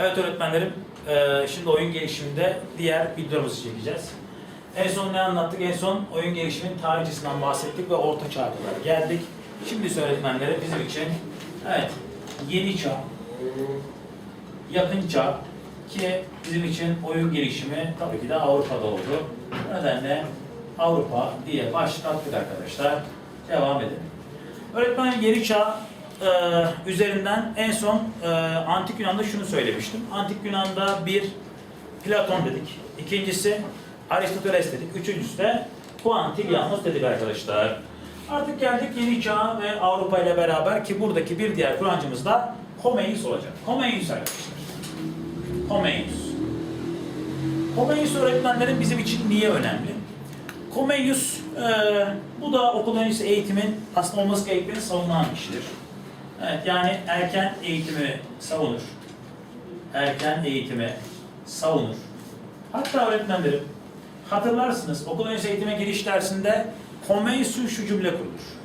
Evet öğretmenlerim, eee, şimdi oyun gelişiminde diğer videomuzu çekeceğiz. En son ne anlattık? En son oyun gelişimin tarihçesinden bahsettik ve orta çağ'a kadar geldik. Şimdi ise öğretmenlerim bizim için evet yeni çağ, yakın çağ ki bizim için oyun gelişimi tabii ki de Avrupa'da oldu. Bu nedenle Avrupa diye başlık attık arkadaşlar. Devam edelim. Öğretmen yeni çağ e, üzerinden en son e, Antik Yunan'da şunu söylemiştim. Antik Yunan'da bir Platon dedik. İkincisi Aristoteles dedik. Üçüncüsü de Kuantilyanus dedik arkadaşlar. Artık geldik yeni çağ ve Avrupa ile beraber ki buradaki bir diğer Kur'ancımız da Homeius olacak. Homeius arkadaşlar. Homeius. Homeius öğretmenlerin bizim için niye önemli? Comenius, e, bu da okul öncesi eğitimin aslında olması gerektiğini savunan kişidir. Evet, yani erken eğitimi savunur. Erken eğitimi savunur. Hatta öğretmenlerim, hatırlarsınız okul öncesi eğitime giriş dersinde Comenius'un şu cümle kurulur.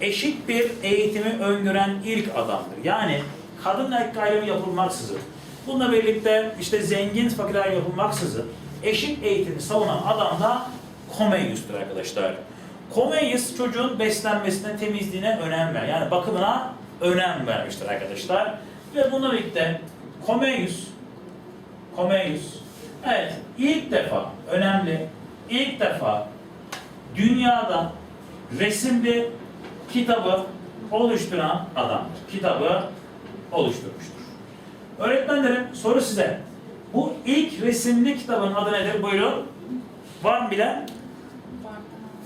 Eşit bir eğitimi öngören ilk adamdır. Yani kadın erkek ayrımı yapılmaksızın, bununla birlikte işte zengin fakir ayrımı yapılmaksızın eşit eğitimi savunan adam da Comenius'tur arkadaşlar. Comenius çocuğun beslenmesine, temizliğine önem ver. Yani bakımına önem vermiştir arkadaşlar. Ve bununla birlikte Comenius, Comenius, evet ilk defa, önemli, ilk defa dünyada resimli kitabı oluşturan adamdır. Kitabı oluşturmuştur. Öğretmenlerim soru size. Bu ilk resimli kitabın adı nedir? Buyurun. Var mı bilen?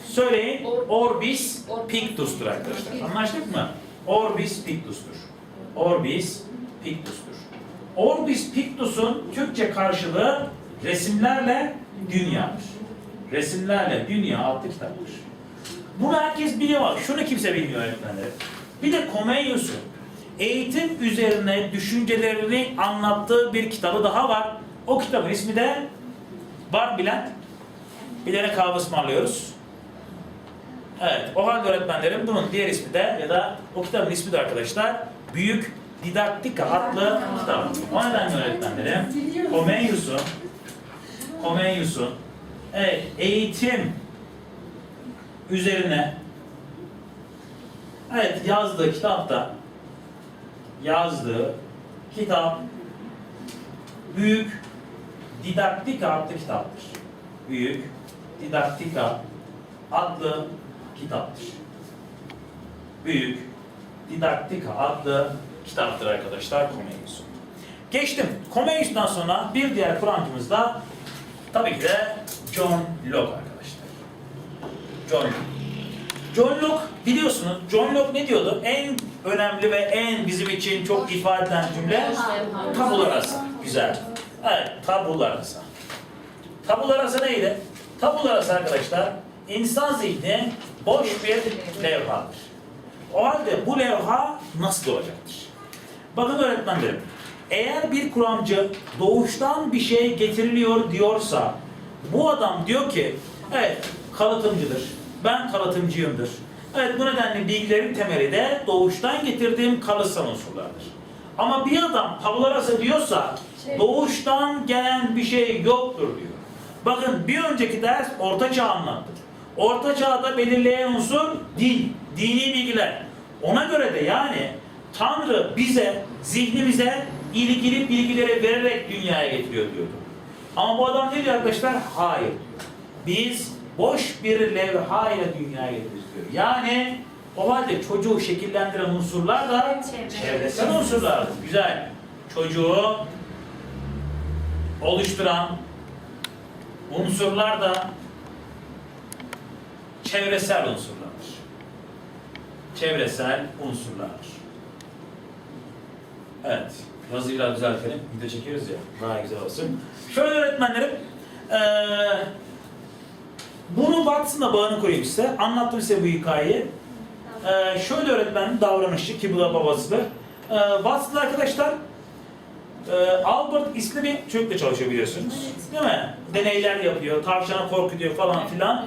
Söyleyin. Orbis Pictus'tur arkadaşlar. Anlaştık mı? Orbis Pictus'tur. Orbis Pictus'tur. Orbis Pictus'un Türkçe karşılığı resimlerle dünyadır. Resimlerle dünya adlı kitaptır. Bunu herkes biliyor şunu kimse bilmiyor öğretmenlerim. Bir de Comenius'un eğitim üzerine düşüncelerini anlattığı bir kitabı daha var. O kitabın ismi de var mı bilen? Bilene kahve ısmarlıyoruz. Evet, o halde öğretmenlerim bunun diğer ismi de ya da o kitabın ismi de arkadaşlar Büyük Didaktika adlı kitap. O nedenle öğretmenlerim Comenius'un Comenius'un evet, eğitim üzerine evet yazdığı kitapta yazdığı kitap Büyük Didaktika adlı kitaptır. Büyük Didaktika adlı kitaptır. Büyük Didaktika adlı kitaptır arkadaşlar Comenius'un. Geçtim. Comenius'tan sonra bir diğer Kur'ancımız da tabii ki de John Locke arkadaşlar. John Locke. John Locke biliyorsunuz John Locke ne diyordu? En önemli ve en bizim için çok ifade eden cümle tabula rasa. Güzel. Evet, tabula rasa. Tabula rasa neydi? Tabula rasa arkadaşlar insan zihni boş bir levhadır. O halde bu levha nasıl olacaktır? Bakın öğretmenlerim, eğer bir kuramcı doğuştan bir şey getiriliyor diyorsa, bu adam diyor ki, evet kalıtımcıdır, ben kalıtımcıyımdır. Evet bu nedenle bilgilerin temeli de doğuştan getirdiğim kalıtsal unsurlardır. Ama bir adam tabula rasa diyorsa, doğuştan gelen bir şey yoktur diyor. Bakın bir önceki ders Orta Çağ anlattık. Orta Çağ'da belirleyen unsur din, dini bilgiler. Ona göre de yani Tanrı bize, zihnimize ilgili bilgileri vererek dünyaya getiriyor diyordu. Ama bu adam ne diyor arkadaşlar? Hayır diyor. Biz boş bir levha ile dünyaya getiririz diyor. Yani o halde çocuğu şekillendiren unsurlar da çevresel unsurlardır. Güzel. Çocuğu oluşturan unsurlar da çevresel unsurlardır. Çevresel unsurlardır. Evet. Yazıyla düzeltelim. Video çekeriz ya. Daha güzel olsun. Şöyle öğretmenlerim. eee bunu Watson'la bağını koyayım size. Anlattım size bu hikayeyi. Eee şöyle öğretmenin davranışı ki bu da babasıdır. Eee Watson arkadaşlar eee, Albert ismi bir çocukla çalışıyor biliyorsunuz. Değil mi? Deneyler yapıyor, tavşana korkutuyor falan filan.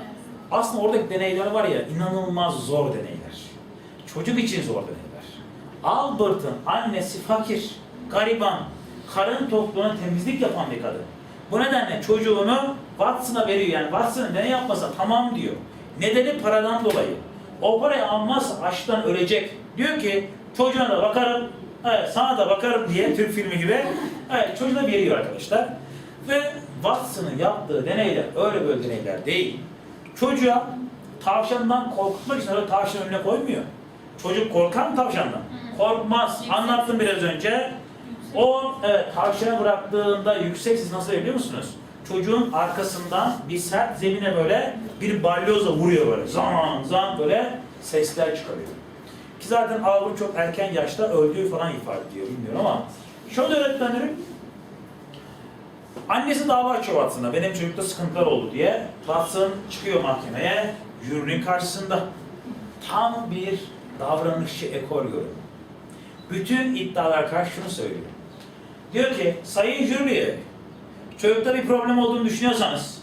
Aslında oradaki deneyler var ya inanılmaz zor deneyler. Çocuk için zor deneyler. Albert'ın annesi fakir, gariban. karın tokluğuna temizlik yapan bir kadın. Bu nedenle çocuğunu Watson'a veriyor. Yani Watson'ın ne yapmasa tamam diyor. Nedeni paradan dolayı. O parayı almaz açtan ölecek. Diyor ki çocuğuna da bakarım, evet, sana da bakarım diye Türk filmi gibi. Evet, çocuğuna veriyor arkadaşlar. Ve Watson'ın yaptığı deneyler öyle böyle deneyler değil. Çocuğa tavşandan korkutmak için öyle tavşan önüne koymuyor. Çocuk korkar mı tavşandan? Korkmaz. Anlattım biraz önce. O evet, tavşana bıraktığında yüksek ses nasıl biliyor musunuz? Çocuğun arkasından bir sert zemine böyle bir balyozla vuruyor böyle. Zan zan böyle sesler çıkarıyor. Ki zaten Avru çok erken yaşta öldüğü falan ifade ediyor bilmiyorum ama şöyle öğretmenlerim Annesi dava açıyor Watson'a. Benim çocukta sıkıntılar oldu diye. Watson çıkıyor mahkemeye. Jürinin karşısında. Tam bir davranışçı ekol görüyor. Bütün iddialar karşı şunu söylüyor. Diyor ki, sayın jüri, çocukta bir problem olduğunu düşünüyorsanız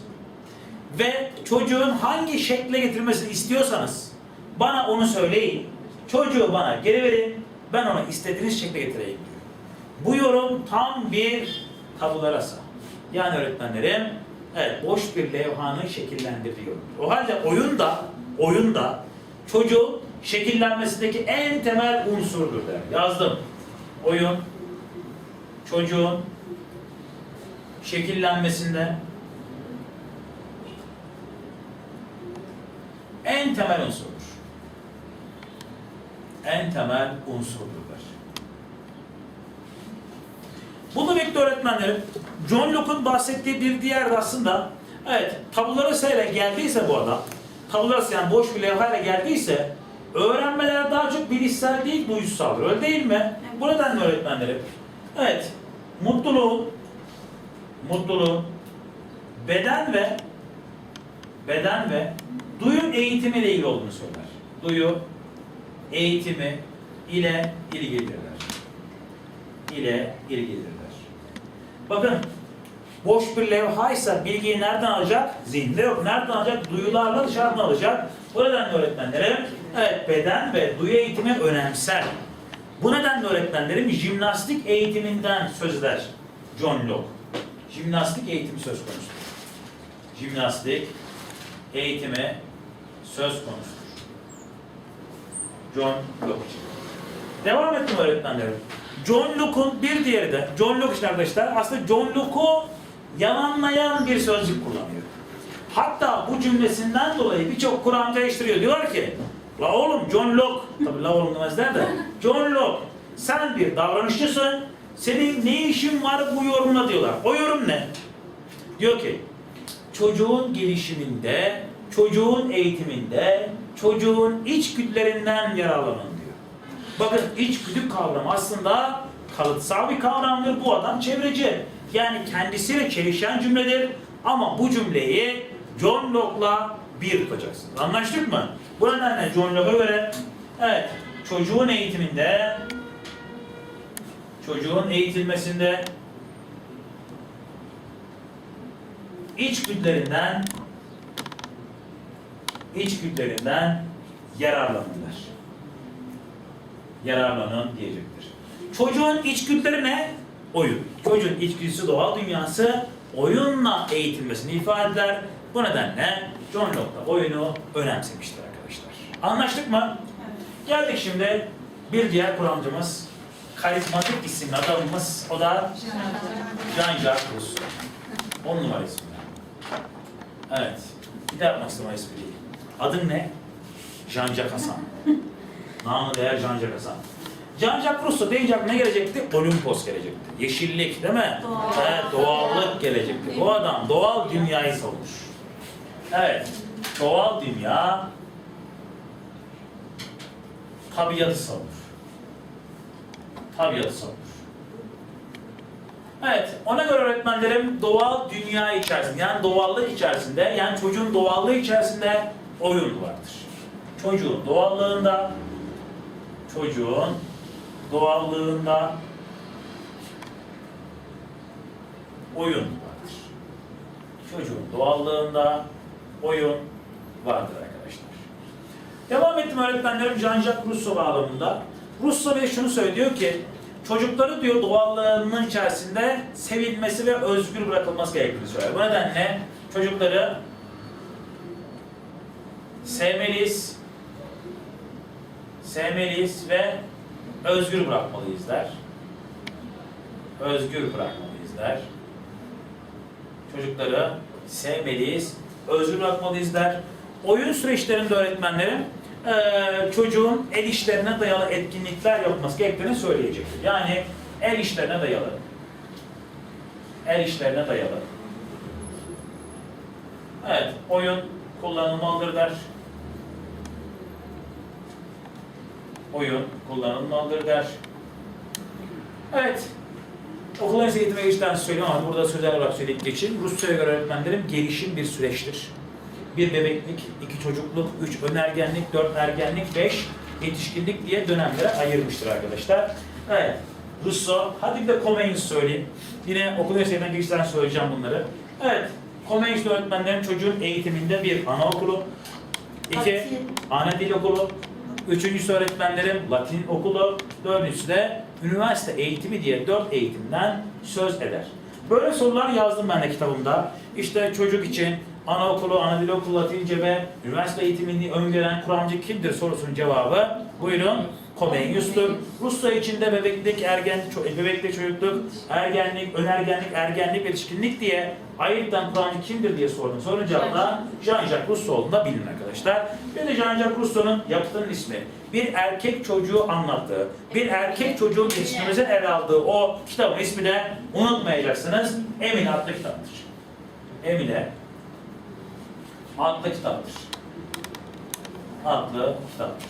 ve çocuğun hangi şekle getirmesini istiyorsanız bana onu söyleyin. Çocuğu bana geri verin, ben onu istediğiniz şekle getireyim diyor. Bu yorum tam bir tabular asa. Yani öğretmenlerim, evet boş bir levhanın şekillendirdiği yorum. O halde oyunda, oyunda çocuğun şekillenmesindeki en temel unsurdur der. Yazdım. Oyun, çocuğun şekillenmesinde en temel unsurdur. En temel unsurdurlar. Bunu bekle öğretmenlerim. John Locke'un bahsettiği bir diğer de aslında evet tabuları sayıyla geldiyse bu adam tabuları yani boş bir levhayla geldiyse öğrenmeler daha çok bilişsel değil duyusaldır. Öyle değil mi? Bu nedenle öğretmenlerim evet mutluluğun mutluluğun beden ve beden ve duyum eğitimi ile ilgili olduğunu söyler. Duyu eğitimi ile ilgilidirler. ile ilgilidirler. Bakın boş bir levhaysa bilgiyi nereden alacak? Zihinde yok. Nereden alacak? Duyularla dışarıdan alacak. Bu nedenle öğretmenlerim evet beden ve duyu eğitimi önemser. Bu nedenle öğretmenlerim jimnastik eğitiminden söz eder John Locke. Jimnastik eğitimi söz konusudur. Jimnastik eğitimi söz konusudur. John Locke. Devam ettim öğretmenlerim. John Locke'un bir diğeri de, John Locke için arkadaşlar, aslında John Locke'u yalanlayan bir sözcük kullanıyor. Hatta bu cümlesinden dolayı birçok Kur'an değiştiriyor. Diyorlar ki, la oğlum John Locke, tabi la oğlum demezler de, John Locke, sen bir davranışçısın, senin ne işin var bu yorumla diyorlar. O yorum ne? Diyor ki, çocuğun gelişiminde, çocuğun eğitiminde, çocuğun içgüdülerinden yararlanın diyor. Bakın içgüdü kavramı aslında kalıtsal bir kavramdır. Bu adam çevreci. Yani kendisiyle çelişen cümledir. Ama bu cümleyi John Locke'la bir tutacaksınız. Anlaştık mı? Bu nedenle John Locke'a göre evet çocuğun eğitiminde çocuğun eğitilmesinde içgüdülerinden içgüdülerinden yararlanırlar. Yararlanın diyecektir. Çocuğun içgüdüleri ne? Oyun. Çocuğun içgüdüsü doğal dünyası oyunla eğitilmesini ifade eder. Bu nedenle John Locke da oyunu önemsemiştir arkadaşlar. Anlaştık mı? Geldik şimdi bir diğer kuramcımız, karizmatik isimli adamımız, o da Jean-Jacques Rousseau. On numara ismi. Evet. Bir de yapmak istedim espriyi. Adın ne? Jean-Jacques Hasan. Namı değer Jean-Jacques Hasan. Jean-Jacques Rousseau deyince ne gelecekti? Olimpos gelecekti. Yeşillik değil mi? Doğal. Evet, doğallık gelecekti. Bu adam doğal dünyayı savunmuş. Evet, doğal dünya tabiatı savunur. Tabiatı savunur. Evet, ona göre öğretmenlerim doğal dünya içerisinde, yani doğallık içerisinde, yani çocuğun doğallığı içerisinde oyun vardır. Çocuğun doğallığında, çocuğun doğallığında oyun vardır. Çocuğun doğallığında oyun vardır arkadaşlar. Devam ettim öğretmenlerim Jean-Jacques Rousseau bağlamında. Rousseau Bey şunu söylüyor ki, çocukları diyor doğallığının içerisinde sevilmesi ve özgür bırakılması gerektiğini söyler. Bu nedenle çocukları sevmeliyiz, sevmeliyiz ve özgür bırakmalıyız der. Özgür bırakmalıyız der. Çocukları sevmeliyiz, özgür bırakmalıyız der. Oyun süreçlerinde öğretmenlerim eee, çocuğun el işlerine dayalı etkinlikler yapması gerektiğini söyleyecektir. Yani el işlerine dayalı. El işlerine dayalı. Evet, oyun kullanılmalıdır der. Oyun kullanılmalıdır der. Evet, okul öncesi eğitime geçten söylüyorum ama burada sözel olarak söyleyip geçeyim. Rusya'ya göre öğretmenlerim gelişim bir süreçtir. Bir bebeklik, iki çocukluk, üç önergenlik, dört ergenlik, beş yetişkinlik diye dönemlere ayırmıştır arkadaşlar. Evet, Russo, hadi bir de Comenius söyleyeyim. Yine okul öncesinden geçten söyleyeceğim bunları. Evet, Comenius öğretmenlerin çocuğun eğitiminde bir anaokulu, iki ana dil okulu, üçüncüsü öğretmenlerim Latin okulu, dördüncüsü de üniversite eğitimi diye dört eğitimden söz eder. Böyle sorular yazdım ben de kitabımda. İşte çocuk için anaokulu, ana dil okulu, Latince ve üniversite eğitimini öngören kuramcı kimdir sorusunun cevabı buyurun Comenius'tur. Rusya içinde bebeklik, ergenlik, ço- bebeklik, çocukluk, ergenlik, önergenlik, ergenlik, yetişkinlik diye ayırtan kuramcı kimdir diye sordum. Sorunun cevabı da Jean-Jacques Rousseau olduğunu da bilin arkadaşlar. Bir de Jean-Jacques Rousseau'nun yaptığının ismi. Bir erkek çocuğu anlattığı, bir erkek çocuğun yetiştirmesini ele aldığı o kitabın ismi de unutmayacaksınız. Emine adlı kitaptır. Emine adlı kitaptır. Adlı kitaptır.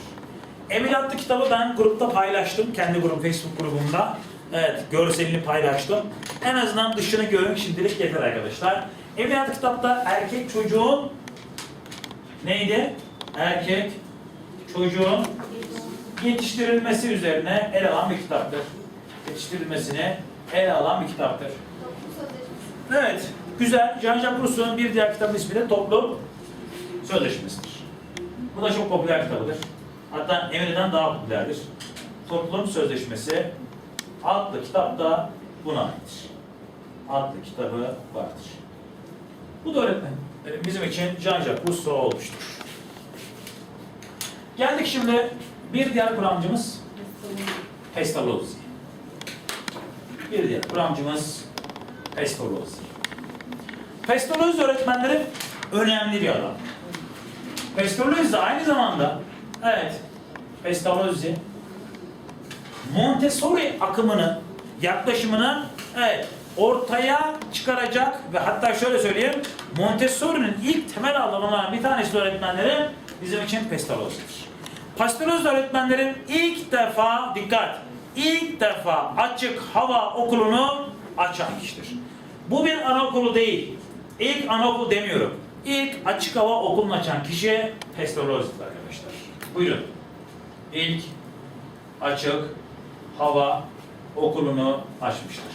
Emine adlı kitabı ben grupta paylaştım. Kendi grup, Facebook grubumda. Evet, görselini paylaştım. En azından dışını görün şimdilik yeter arkadaşlar. Adlı kitapta erkek çocuğun neydi? Erkek çocuğun yetiştirilmesi üzerine ele alan bir kitaptır. Yetiştirilmesini ele alan bir kitaptır. Evet, güzel. Jean-Jacques Rousseau'nun bir diğer kitabın ismi de Toplum Sözleşmesidir. Bu da çok popüler kitabıdır. Hatta Emine'den daha popülerdir. Toplum Sözleşmesi adlı kitap da buna aittir. Adlı kitabı vardır. Bu da öğretmen. Bizim için Jean-Jacques Rousseau olmuştur. Geldik şimdi bir diğer kuramcımız Pestalozzi. Bir diğer kuramcımız Pestalozzi. Pestalozzi öğretmenlerim önemli bir adam. Pestalozzi aynı zamanda evet Pestalozzi Montessori akımını yaklaşımını evet ortaya çıkaracak ve hatta şöyle söyleyeyim Montessori'nin ilk temel alanlarından bir tanesi de öğretmenlerim bizim için Pestalozzi'dir. Pestalozzi öğretmenlerin ilk defa dikkat ilk defa açık hava okulunu açan kişidir. Bu bir anaokulu değil. İlk anaokul demiyorum. İlk açık hava okulunu açan kişi Pestalozzi'dir arkadaşlar. Buyurun. İlk açık hava okulunu açmıştır.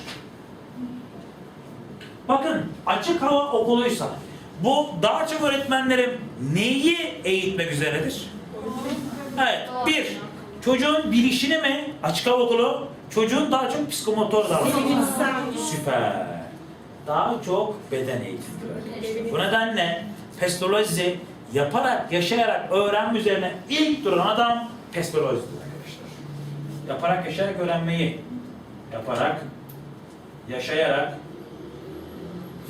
Bakın açık hava okuluysa bu daha çok öğretmenlerim neyi eğitmek üzeredir? Evet, bir, çocuğun bilişini mi açık hava okulu? Çocuğun daha çok psikomotor davranışı. Süper. Daha çok beden arkadaşlar. Bu nedenle Pestalozzi yaparak, yaşayarak öğrenme üzerine ilk duran adam arkadaşlar. Yaparak, yaşayarak öğrenmeyi, yaparak, yaşayarak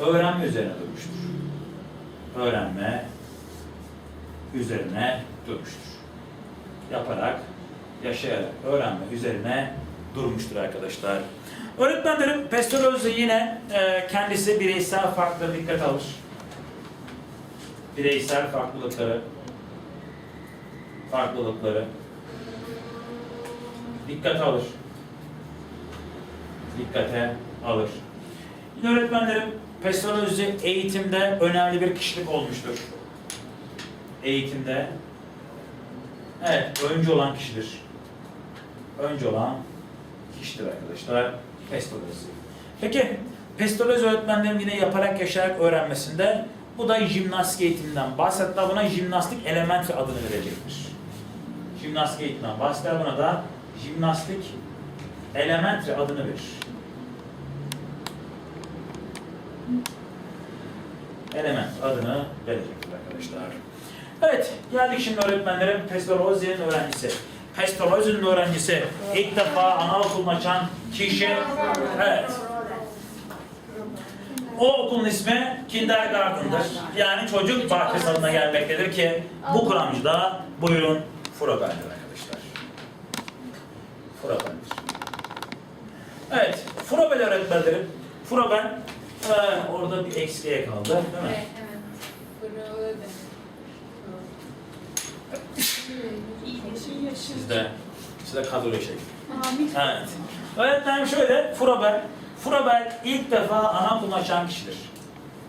öğrenme üzerine durmuştur. Öğrenme üzerine durmuştur. Yaparak, yaşayarak öğrenme üzerine durmuştur arkadaşlar. Öğretmenlerim Pestalozzi yine e, kendisi bireysel farklı dikkat alır. Bireysel farklılıkları farklılıkları dikkate alır. Dikkate alır. Yine öğretmenlerim Pestalozzi eğitimde önemli bir kişilik olmuştur. Eğitimde evet öncü olan kişidir. Öncü olan kişidir arkadaşlar Pestalozzi. Peki Pestalozzi öğretmenlerin yine yaparak yaşayarak öğrenmesinde bu da jimnastik eğitiminden bahsettiler. Buna jimnastik elementri adını verecektir. Jimnastik eğitiminden bahsettiler. Buna da jimnastik elementary adını verir. Element adını verecektir arkadaşlar. Evet, geldik şimdi öğretmenlerim. Pestalozzi'nin öğrencisi. Pestalozzi'nin öğrencisi ilk defa anaokulunu açan kişi, evet, o okulun ismi Kindergarten'dır. Yani çocuk bahçesi adına gelmektedir ki bu kuramcı da buyurun arkadaşlar. Froben'dir. Evet, Froben öğretmenlerim. Froben e, orada bir eksiğe kaldı değil mi? Evet, evet. Froben. Sizde, sizde kadro şey. Amin. Evet. Öğretmenim şöyle, Froben. Froben ilk defa anaokulunu açan kişidir.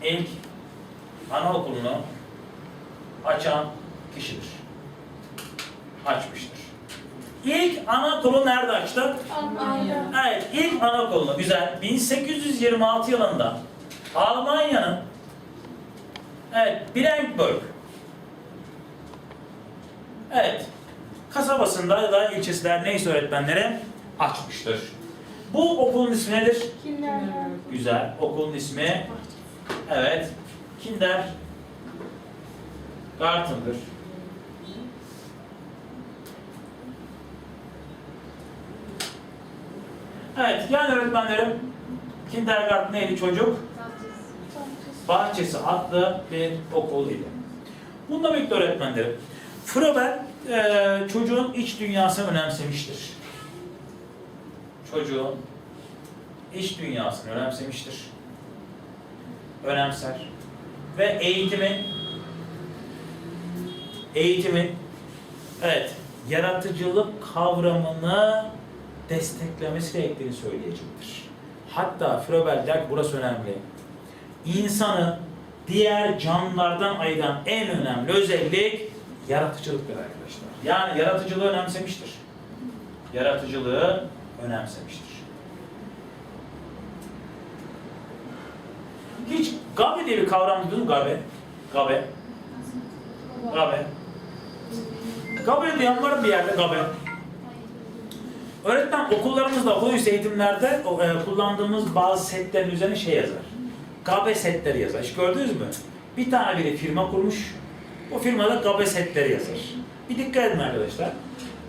İlk anaokulunu açan kişidir. Açmıştır. İlk anaokulu nerede açtı? Almanya. Evet, ilk anaokulunu güzel. 1826 yılında Almanya'nın evet, Blankenburg evet, kasabasında ya da ilçesiler neyse öğretmenlere açmıştır. Bu okulun ismi nedir? Kindergarten. Güzel. Okulun ismi evet Kinder Garten'dır. Evet, yani öğretmenlerim Kindergarten neydi çocuk? Bahçesi adlı bir okul idi. Bununla birlikte öğretmenlerim, Froben eee, çocuğun iç dünyasını önemsemiştir. Çocuğun iç dünyasını önemsemiştir. Önemser. Ve eğitimin eğitimin evet yaratıcılık kavramını desteklemesi gerektiğini söyleyecektir. Hatta Froebel der burası önemli. İnsanı diğer canlılardan ayıran en önemli özellik yaratıcılıktır arkadaşlar. Yani yaratıcılığı önemsemiştir. Yaratıcılığı önemsemiştir. Hiç gabe diye bir kavram duydun mu? Gabe. Gabe. Gabe. Gabe diyen var bir yerde gabe? Öğretmen okullarımızda, okul üstü eğitimlerde e, kullandığımız bazı setlerin üzerine şey yazar. Gabe setleri yazar. Hiç gördünüz mü? Bir tane biri firma kurmuş. O firmada gabe setleri yazar. Bir dikkat edin arkadaşlar.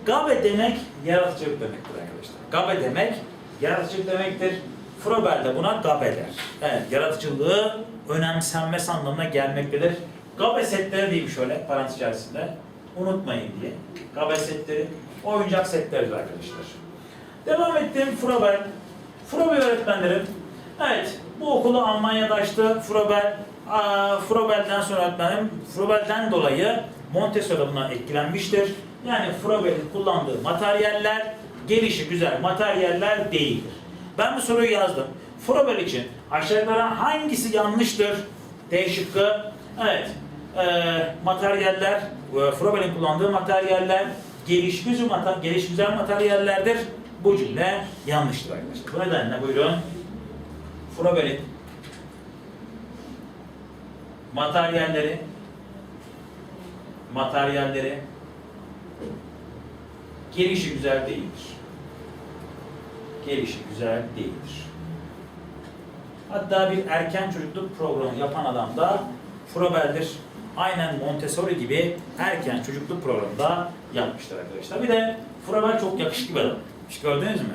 Gabe demek yaratıcılık demektir arkadaşlar. Gabe demek yaratıcılık demektir. Frober de buna gabe der. Evet, yaratıcılığı önemsenmesi anlamına gelmektedir. Gabe setleri diyeyim şöyle parantez içerisinde. Unutmayın diye. Gabe setleri oyuncak setleridir arkadaşlar. Devam ettim Frober. Frober öğretmenlerim. Evet, bu okulu Almanya'da açtı. Frober, aa, Frober'den sonra öğretmenim, Frober'den dolayı Montessori buna etkilenmiştir. Yani Frober'in kullandığı materyaller gelişi güzel materyaller değildir. Ben bu soruyu yazdım. Frober için aşağılara hangisi yanlıştır? D şıkkı. Evet. Ee, materyaller, e, Frober'in kullandığı materyaller geliş güzel, mater, geliş güzel materyallerdir. Bu cümle yanlıştır arkadaşlar. Bu nedenle buyurun. Frober'in materyalleri materyalleri gelişi güzel değildir. Gelişi güzel değildir. Hatta bir erken çocukluk programı yapan adam da Frober'dir. Aynen Montessori gibi erken çocukluk programında yapmışlar arkadaşlar. Bir de Frober çok yakışıklı bir adam. Hiç gördünüz mü?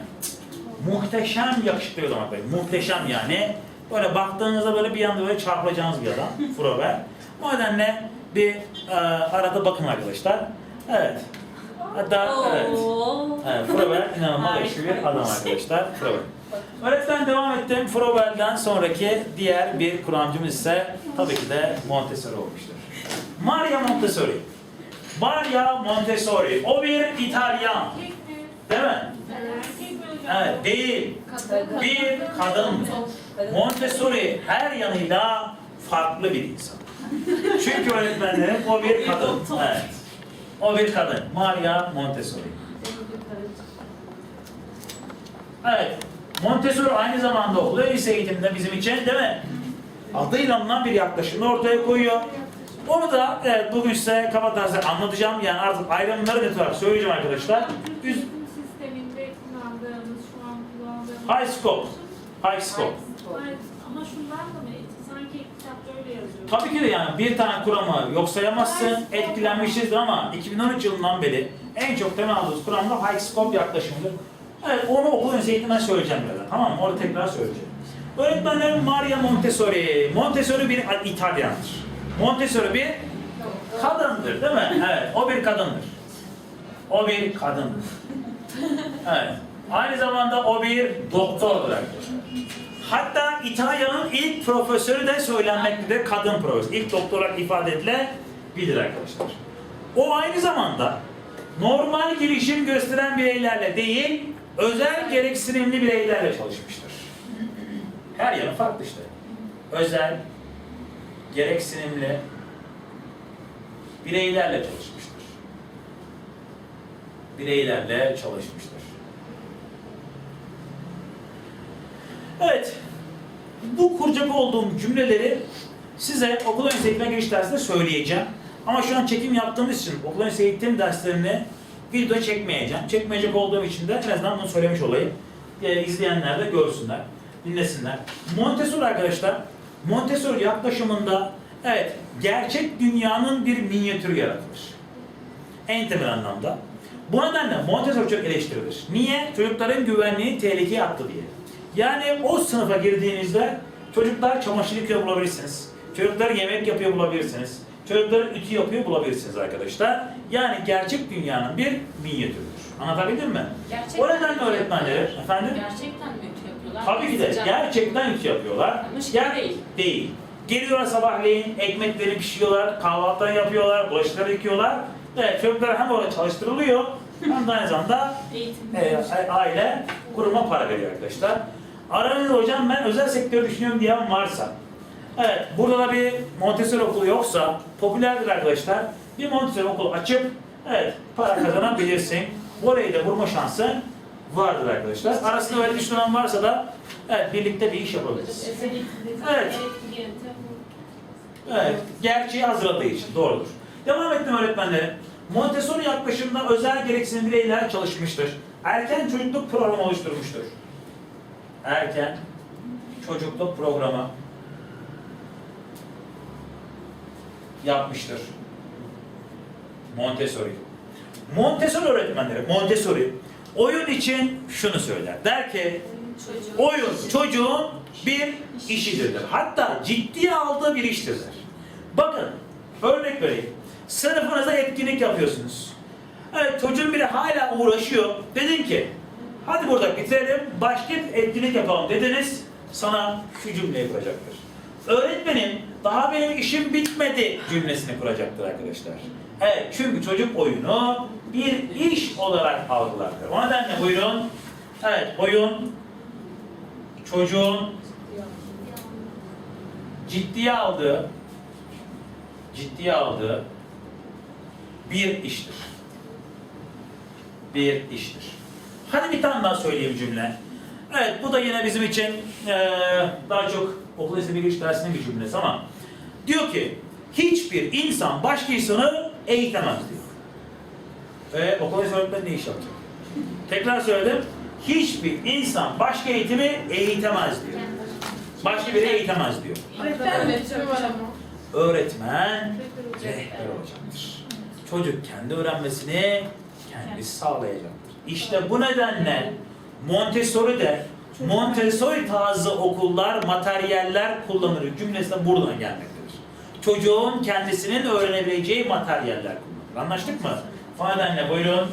Muhteşem yakışıklı bir adam arkadaşlar. Muhteşem yani. Böyle baktığınızda böyle bir anda böyle çarpılacağınız bir adam Frober. O nedenle bir e, arada bakın arkadaşlar. Evet. Hatta evet. Evet, Frober inanılmaz yakışıklı bir adam arkadaşlar. Frober. Öğretmen devam ettim. Frober'den sonraki diğer bir kuramcımız ise tabii ki de Montessori olmuştur. Maria Montessori. Maria Montessori. O bir İtalyan. Değil mi? Evet, değil. Bir kadın. Montessori her yanıyla farklı bir insan. Çünkü öğretmenlerim o bir kadın. Evet. O bir kadın. Maria Montessori. Evet. Montessori aynı zamanda okulu lise eğitiminde bizim için değil mi? Adıyla anılan bir yaklaşımı ortaya koyuyor. Onu da evet, bugün size kaba tarzda anlatacağım. Yani artık ayrımları net olarak söyleyeceğim arkadaşlar Eğitim sisteminde kullandığımız şu an High scope. High scope. Ama şundan da mı? Sanki kitapta öyle yazıyor. Tabii ki de yani bir tane kuramı yok sayamazsın, etkilenmişizdir ama 2013 yılından beri en çok temel aldığımız kuram da high scope yaklaşımıdır. Evet onu okul öncesi eğitimden söyleyeceğim birazdan tamam mı? Orada tekrar söyleyeceğim. Öğretmenlerim Maria Montessori. Montessori bir İtalyandır. Montessori bir kadındır değil mi? Evet o bir kadındır. O bir kadındır. Evet. Aynı zamanda o bir doktordur arkadaşlar. Hatta İtalya'nın ilk profesörü de söylenmektedir. Kadın profesör. İlk doktor olarak ifade edilebilir arkadaşlar. O aynı zamanda normal gelişim gösteren bireylerle değil, özel gereksinimli bireylerle çalışmıştır. Her yanı farklı işte. Özel, gereksinimli bireylerle çalışmıştır. Bireylerle çalışmıştır. Evet, bu kuracak olduğum cümleleri size okul öncesi eğitime giriş dersinde söyleyeceğim. Ama şu an çekim yaptığımız için okul öncesi eğitim derslerini video çekmeyeceğim. Çekmeyecek olduğum için de en azından bunu söylemiş olayım. Ee, izleyenler de görsünler, dinlesinler. Montessori arkadaşlar, Montessori yaklaşımında evet gerçek dünyanın bir minyatürü yaratılır. En temel anlamda. Bu nedenle Montessori çok eleştirilir. Niye? Çocukların güvenliğini tehlikeye attı diye. Yani o sınıfa girdiğinizde çocuklar çamaşır yıkıyor bulabilirsiniz. Çocuklar yemek yapıyor bulabilirsiniz. Çocuklar ütü yapıyor bulabilirsiniz arkadaşlar. Yani gerçek dünyanın bir minyatürüdür. Anlatabildim mi? Gerçekten O nedenle öğretmenleri, efendim? Gerçekten mi ütü yapıyorlar? Tabii ki de Sıcak. gerçekten ütü yapıyorlar. Ama şimdi değil. Değil. Geliyorlar sabahleyin, ekmekleri pişiriyorlar, kahvaltıları yapıyorlar, bulaşıkları yıkıyorlar. Evet, çocuklar hem orada çalıştırılıyor, hem de aynı zamanda e, aile kuruma para veriyor arkadaşlar. Aranızda hocam ben özel sektörü düşünüyorum diyen varsa, evet burada da bir Montessori okulu yoksa, popülerdir arkadaşlar. Bir Montessori okulu açıp, evet para kazanabilirsin. Orayı da vurma şansın vardır arkadaşlar. Arasında öyle düşünen varsa da, evet birlikte bir iş yapabiliriz. Evet. Evet, gerçeği hazırladığı için doğrudur. Devam ettim öğretmenlerim. Montessori yaklaşımında özel gereksinim bireyler çalışmıştır. Erken çocukluk programı oluşturmuştur. Erken çocukluk programı yapmıştır. Montessori. Montessori öğretmenleri, Montessori oyun için şunu söyler. Der ki, Çocuğun Oyun çocuğun bir işidir. der. Hatta ciddiye aldığı bir iştir der. Bakın örnek vereyim. Sınıfınızda etkinlik yapıyorsunuz. Evet çocuğun biri hala uğraşıyor. Dedin ki hadi burada bitirelim başka bir etkinlik yapalım dediniz. Sana şu cümleyi kuracaktır. Öğretmenim daha benim işim bitmedi cümlesini kuracaktır arkadaşlar. Evet çünkü çocuk oyunu bir iş olarak algılardır. O nedenle buyurun. Evet oyun çocuğun ciddiye aldığı ciddiye aldığı bir iştir. Bir iştir. Hadi bir tane daha söyleyeyim cümle. Evet bu da yine bizim için eee, daha çok okul lisesi bilgi dersinin bir cümlesi ama diyor ki hiçbir insan başka insanı eğitemez diyor. Ve okul lisesi öğretmeni ne iş yapacak? Tekrar söyledim. Hiçbir insan başka eğitimi eğitemez diyor. Başka biri eğitemez diyor. Ama. Öğretmen Rehber olacak. rehber olacaktır. Çocuk kendi öğrenmesini kendisi sağlayacaktır. İşte bu nedenle Montessori de Montessori tarzı okullar, materyaller kullanır cümlesi de buradan gelmektedir. Çocuğun kendisinin öğrenebileceği materyaller kullanır. Anlaştık mı? O nedenle buyurun.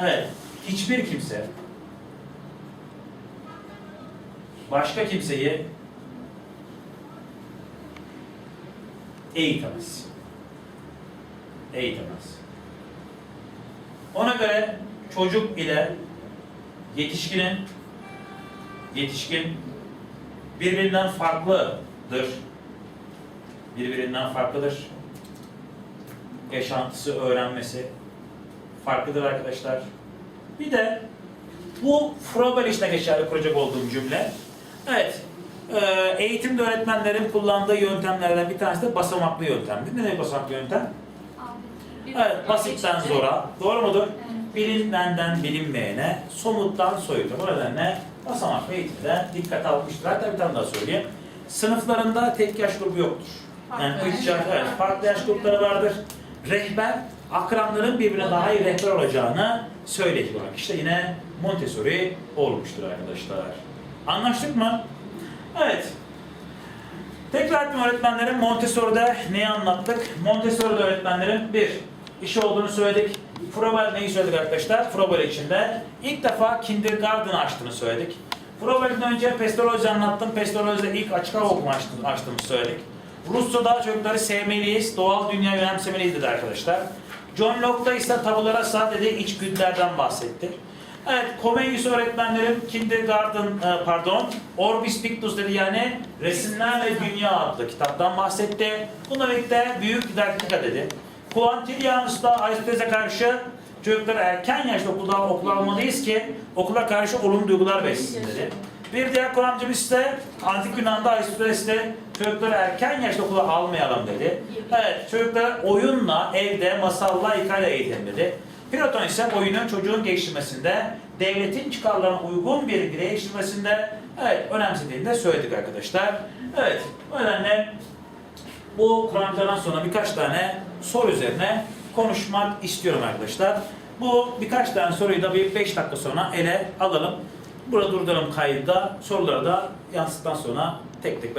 Evet. Hiçbir kimse başka kimseyi eğitemez. Eğitemez. Ona göre çocuk ile yetişkinin yetişkin birbirinden farklıdır. Birbirinden farklıdır. Yaşantısı, öğrenmesi farklıdır arkadaşlar. Bir de bu Froebel işine geçerli kuracak olduğum cümle. Evet, e, eğitimde öğretmenlerin kullandığı yöntemlerden bir tanesi de basamaklı yöntemdir. Ne demek basamaklı yöntem? Evet, basitten zora. Doğru mudur? Bilinmenden bilinmeyene, somuttan soyuta. Bu nedenle basamak ve eğitimde dikkat almıştır. Hatta bir tane daha söyleyeyim. Sınıflarında tek yaş grubu yoktur. Yani üç yaş evet, farklı yaş grupları vardır. Rehber, akranların birbirine daha iyi rehber olacağını söyleyecek olarak. İşte yine Montessori olmuştur arkadaşlar. Anlaştık mı? Evet. Tekrar ettim öğretmenlerim. Montessori'de neyi anlattık? Montessori'de öğretmenlerim bir, işi olduğunu söyledik. Froebel neyi söyledik arkadaşlar? Froebel içinde ilk defa kindergarten açtığını söyledik. Froebel'den önce Pestalozzi anlattım. Pestalozzi'de ilk açık hava okuma açtığını, açtığımızı söyledik. Rusya'da çocukları sevmeliyiz, doğal dünyayı önemsemeliyiz dedi arkadaşlar. John Locke'da ise tabulara sadece içgüdülerden bahsetti. Evet, Comenius öğretmenlerim Kindergarten, e, pardon, Orbis Pictus dedi yani Resimlerle Dünya adlı kitaptan bahsetti. Bununla birlikte büyük didaktika dedi. Quintilianus da Aristoteles'e karşı çocukları erken yaşta okulda okula almalıyız ki okula karşı olumlu duygular beslesin dedi. Bir diğer kuramcımız ise Antik Yunan'da Aristoteles'te çocukları erken yaşta okula almayalım dedi. Evet, çocukları oyunla, evde, masalla, hikaye eğitelim dedi. Platon ise oyunun çocuğun geliştirmesinde, devletin çıkarlarına uygun bir birey yetiştirmesinde evet önemsediğini de söyledik arkadaşlar. Evet, nedenle bu kuramlardan sonra birkaç tane soru üzerine konuşmak istiyorum arkadaşlar. Bu birkaç tane soruyu da bir 5 dakika sonra ele alalım. Burada durduralım kaydı da soruları da yansıttıktan sonra tek tek